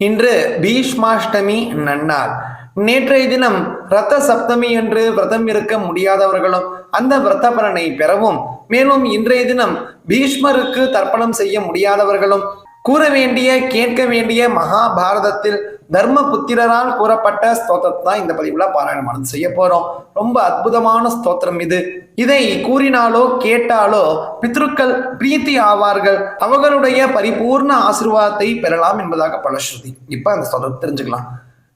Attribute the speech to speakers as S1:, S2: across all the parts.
S1: இன்று பீஷ்மாஷ்டமி நன்னாள். நேற்றைய தினம் ரத்த சப்தமி என்று விரதம் இருக்க முடியாதவர்களும் அந்த விரத பலனை பெறவும் மேலும் இன்றைய தினம் பீஷ்மருக்கு தர்ப்பணம் செய்ய முடியாதவர்களும் கூற வேண்டிய கேட்க வேண்டிய மகாபாரதத்தில் தர்ம புத்திரரால் கூறப்பட்ட ஸ்தோத்திரத்தை தான் இந்த பதிவுல பாராயணமானது செய்ய போறோம் ரொம்ப அற்புதமான ஸ்தோத்திரம் இது இதை கூறினாலோ கேட்டாலோ பித்ருக்கள் பிரீத்தி ஆவார்கள் அவர்களுடைய பரிபூர்ண ஆசீர்வாதத்தை பெறலாம் என்பதாக பலஸ்ருதி இப்ப அந்த ஸ்தோத்திரம் தெரிஞ்சுக்கலாம்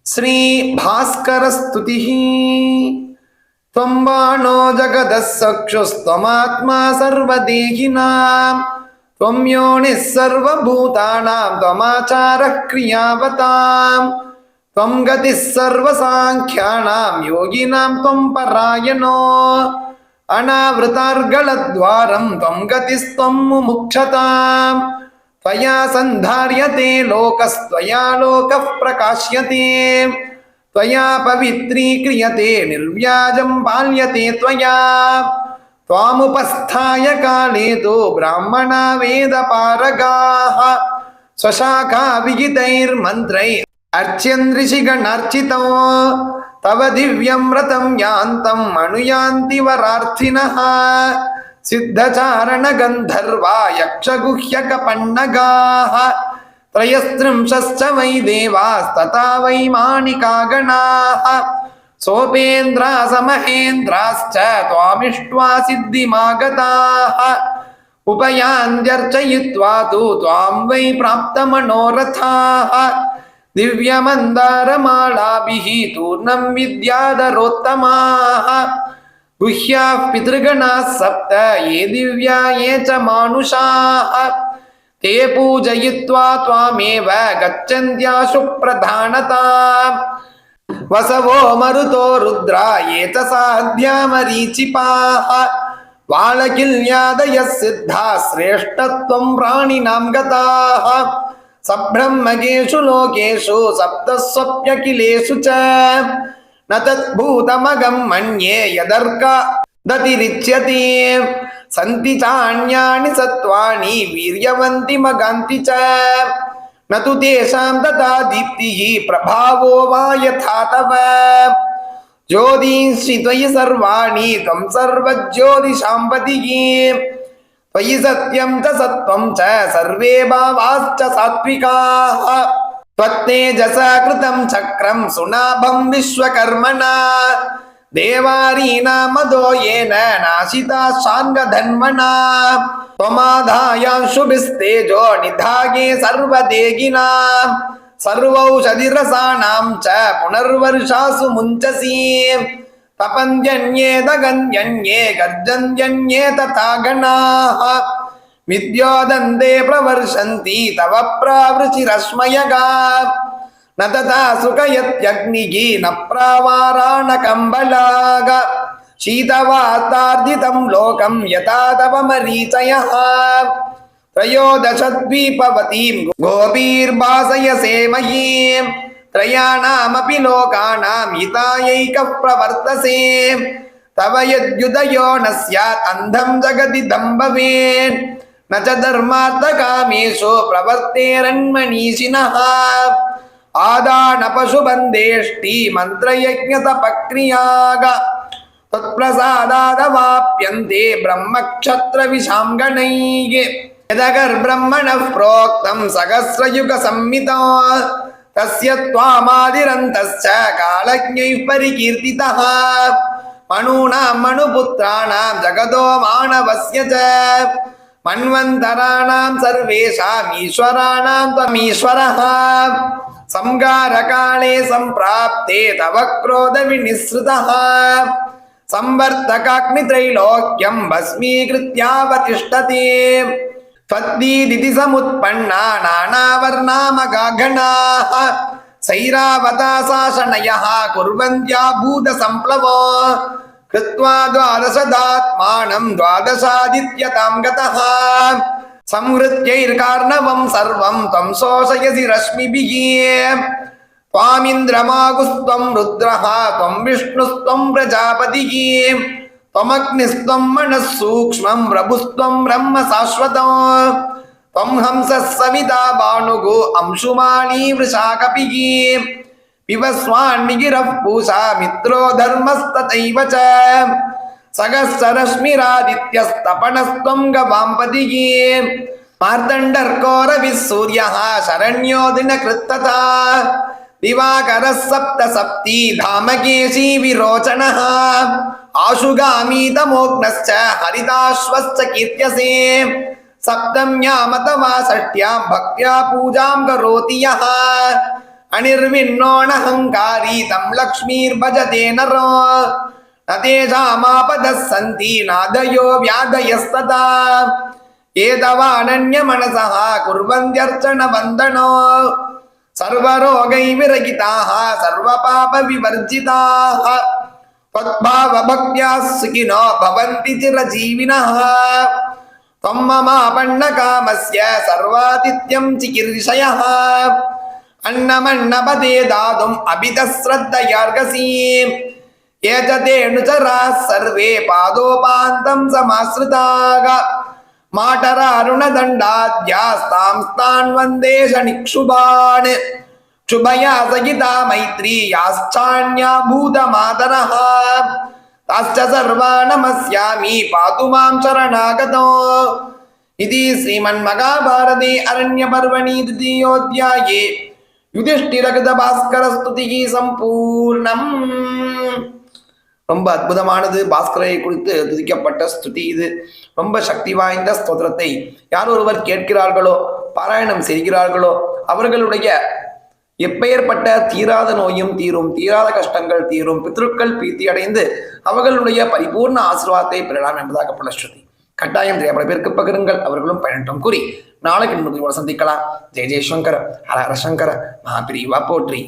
S1: ஸ்ரீ பாஸ்கர ஸ்துதி त्वम्बाणो जगदः चक्षुस्त्वमात्मा सर्वदेहिनाम् त्वं योनिः सर्वभूतानां त्वमाचारः क्रियावताम् त्वं गतिः सर्वसाङ्ख्यानां योगिनां त्वं परायणो अनावृतार्गलद्वारं त्वं गतिस्त्वं मुमुक्षताम् त्वया सन्धार्यते लोकस्त्वया लोकः प्रकाश्यते त्वया पवित्रीक्रियते निर्व्याजं पाल्यते त्वया त्वामुपस्थाय काले तु ब्राह्मणा वेदपारगाः स्वशाखाविहितैर्मन्त्रै अर्च्यन्द्रिशिगणार्चितो तव दिव्यं व्रतं यान्तम् अनुयान्ति वरार्थिनः सिद्धचारणगन्धर्वा यक्षगुह्यकपन्नगाः त्रयस्त्रिंशश्च वै देवास्तथा वै माणिकागणाः सोपेन्द्रासमहेन्द्राश्च त्वामिष्ट्वा सिद्धिमागताः। उपयान्त्यर्चयित्वा तु त्वां वै प्राप्तमनोरथाः। दिव्यमन्दारमालाभिः तूर्णं विद्याधरोत्तमाः। गुह्याः पितृगणाः सप्त, ये दिव्या, ये च मानुषाः। ते पूजयित्वा त्वामेव प्रधानता வசவோ மருதோ ருத்ரா ஏதசாத்யாமரீச்சிபாக வாழகில் யாதய சித்தா சிரேஷ்டத்வம் பிராணினாம் கதாக சப்ரம்மகேஷு லோகேஷு சப்தஸ்வப்யகிலேஷு ச ந தத்பூதமகம் மன்யே யதர்க்கா ததிரிச்சதி சந்தி சாண்யாணி சத்வாணி வீரியவந்தி மகாந்தி ச न तु तेषां तथा दीप्तिः प्रभावो वा यथा तव। ज्योतिषि त्वयि सर्वाणि त्वं सर्वज्योतिषाम्पतिः। त्वयि सत्यं च सत्त्वं च सर्वे भावाश्च सात्विकाः त्वत्तेजसा कृतं चक्रं सुनाभं विश्वकर्मणा। देवारीनामदो येन नाशिता शार्ङ्गधन्वना त्वमाधायांशुभिस्तेजो निधागे सर्वदेगिना सर्वौषधिरसानां च पुनर्वर्षासु मुञ्चसि तपन्त्यन्ये दगन्यन्ये गर्जन्त्यन्ये तथा गणाः विद्योदन्ते प्रवर्षन्ति तव प्रावृचिरश्मयगा न तथा सुखयत्यग्निः न प्रावाराणकम्बलाग शीतवातार्दितं लोकं यथा तव मरीचयः त्रयोदशद्वीपवतीं गोपीर्भासयसे मयीं त्रयाणामपि लोकानां हितायैकः प्रवर्तसे तव यद्युदयो न स्यात् अन्धं जगदिदं भवेत् न च धर्मार्थकामेषु प्रवर्तेरन्मनीषिणः आदानपशुबन्धेष्टि मन्त्रयज्ञतपक्रियाग तत्प्रसादादवाप्यन्ते ब्रह्मक्षत्रविशाङ्गणैः यदगर्ब्रह्मणः प्रोक्तं सहस्रयुगसंहिता तस्य त्वामादिरन्तश्च कालज्ञैः परिकीर्तितः मणूनां मणुपुत्राणां जगतो मानवस्य च मन्वन्तराणां सर्वेषाम् ईश्वराणां त्वमीश्वरः संगारकाले सम्प्राप्ते तव क्रोधविनिःसृतः संवर्तकाग्नित्रैलोक्यं भस्मीकृत्यावतिष्ठते त्वद्दीदिति समुत्पन्ना नानावर्णामगाघनाः सैरावताशासनयः कुर्वन्त्या भूतसम्प्लवो कृत्वा द्वादशदात्मानं द्वादशादित्यतां गतः संहृत्यैर्कार्णवं सर्वं त्वं शोषयसि रश्मिभिः त्वामिन्द्रमागुस्त्वं रुद्रः त्वं विष्णुस्त्वं प्रजापतिः त्वमग्निस्त्वं मनः सूक्ष्मं प्रभुस्त्वं ब्रह्म शाश्वतम् त्वं हंसः सविता भानुगो अंशुमानी वृषा कपिः पिबस्वान्निगिरः पूषा मित्रो धर्मस्तथैव च सहस्ररश्मिरादित्यस्तपनस्त्वं गवाम्पतिः मार्तण्डर्कोरविः सूर्यः शरण्यो दिनकृत्तता दिवाकरः सप्त सप्ती धामकेशी विरोचनः आशुगामीतमोग्नश्च हरिताश्वश्च कीर्त्यसे सप्तम्यामतवा षष्ट्यां भक्त्या पूजां करोति यः अनिर्विण्णोऽनहङ्कारी तं लक्ष्मीर्भजते नरो न तेषामापदः सन्ति नादयो व्याधयस्तथा एतवानन्यमनसः कुर्वन्त्यर्चनवन्दनो सर्वरोगैविरहिताः सर्वपापविवर्जिताः त्वद्भावभक्त्या सुखिनो भवन्ति चिरजीविनः त्वं ममापन्नकामस्य सर्वातिथ्यं चिकीर्षयः अन्नमन्नपदे दातुम् अभितः श्रद्धयार्गसी ये च तेऽनुचराः सर्वे पादोपान्तं समाश्रिताः माटरारुणदण्डाद्यास्तां वन्दे शनिक्षुभान् क्षुभया सहिता मैत्री याश्चान्या भूतमातरः ताश्च सर्वा नमस्यामि पातु मां शरणागतो इति श्रीमन्महाभारते अरण्यपर्वणि द्वितीयोऽध्याये யுதிஷ்டிரகதபாஸ்கரஸ்துதிகி சம்பூர்ணம் ரொம்ப அற்புதமானது. பாஸ்கரை குறித்து துதிக்கப்பட்ட ஸ்துதி இது. ரொம்ப சக்தி வாய்ந்த ஸ்தோத்திரத்தை யார் ஒருவர் கேட்கிறார்களோ பாராயணம் செய்கிறார்களோ அவர்களுடைய எப்பெயர்பட்ட தீராத நோயும் தீரும் தீராத கஷ்டங்கள் தீரும் பித்ருக்கள் பீத்தி அடைந்து அவர்களுடைய பரிபூர்ண ஆசீர்வாதத்தை பெறலாம் என்பதாகப்பட்ட ஸ்ருதி. கட்டாயம் பல பேருக்கு பகிருங்கள். அவர்களும் பயனட்டும் கூறி நாளைக்கு இன்னொரு சந்திக்கலாம். ஜெய ஜெயசங்கர ஹர ஹர சங்கர மகாபிரிவா போற்றி.